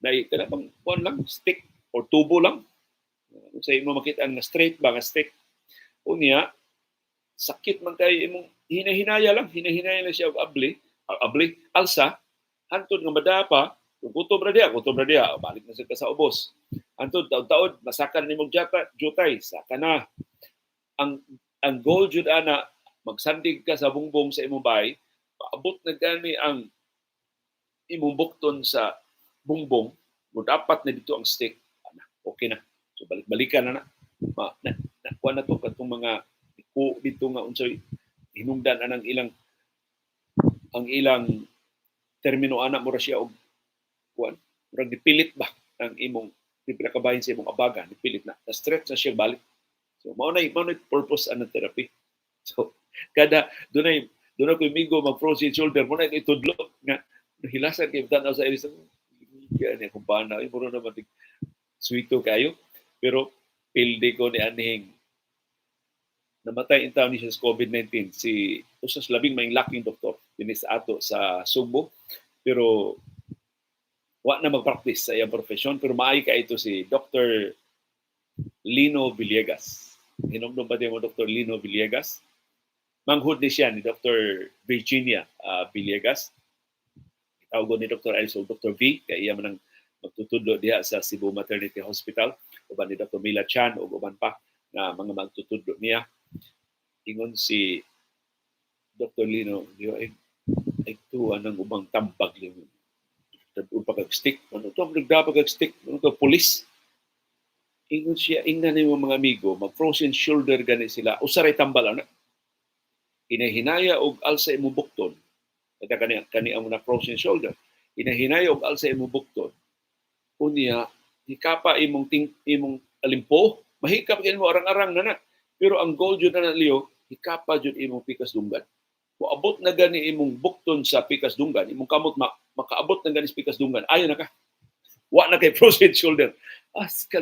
na kana bang kuan lang stick or tubo lang. Uh, sa imo makita nga straight ba nga stick. Unya sakit man kay imong hinahinaya lang, hinahinaya lang siya og abli, abli, alsa, hantod nga madapa, kung kutob ra diya, kutob ra diya, balik na sa ubos. Hantod taod-taod masakan nimo jata, jutay, saka na. Ang ang goal jud ana magsandig ka sa bungbong sa imong bahay, paabot na gani ang imong bukton sa bungbong, mo dapat na dito ang stick. Ana, okay na. So balik-balikan na na. Ma, na, na, na to katong mga ko dito nga unsay hinungdan anang ilang ang ilang termino ana mo siya og kuan murag dipilit ba ang imong di pinakabahin sa imong abaga dipilit na na stretch na siya balik so mao na mao na purpose ana therapy so kada dunay dunay ko migo mag frozen shoulder mo na itudlo nga hilasan kay tanaw sa iris kaya ni kung paano ay muro naman sweeto kayo pero pilde ko ni anhing namatay in town ni siya sa COVID-19 si usas labing may laking doktor dinhi sa ato sa Subo pero wa na mag-practice sa iyang profesyon pero maayo ka ito si Dr. Lino Villegas. Hinumdum ba mo Dr. Lino Villegas? Manghud ni siya ni Dr. Virginia uh, Villegas. Tawag ni Dr. Elso, Dr. V, kaya iya man ang magtutudlo diha sa Cebu Maternity Hospital, uban ni Dr. Mila Chan o uban pa nga mga magtutudlo niya ingon si Dr. Lino, di ba, ay, ay tuwa ng ubang tambag yung pa kag stick. Ano to? Nagdapa kag stick. Ano to? Pulis. Ingon siya, ingnan ni mga amigo, mag-frozen shoulder gani sila. Usaray tambal na. Inahinaya og alsa imo bukton. Kaya kani, kani ang na frozen shoulder. Inahinaya og alsa imo bukton. Unya, hikapa imong ting, imong alimpo, mahikap kini mo arang-arang na na. Pero ang goal jud na liyo, hikapa jud imong pikas dunggan. Abot na gani imong bukton sa pikas dunggan, imong kamot ma, makaabot na gani sa pikas dunggan, ayo na ka. Wa na kay frozen shoulder. As ka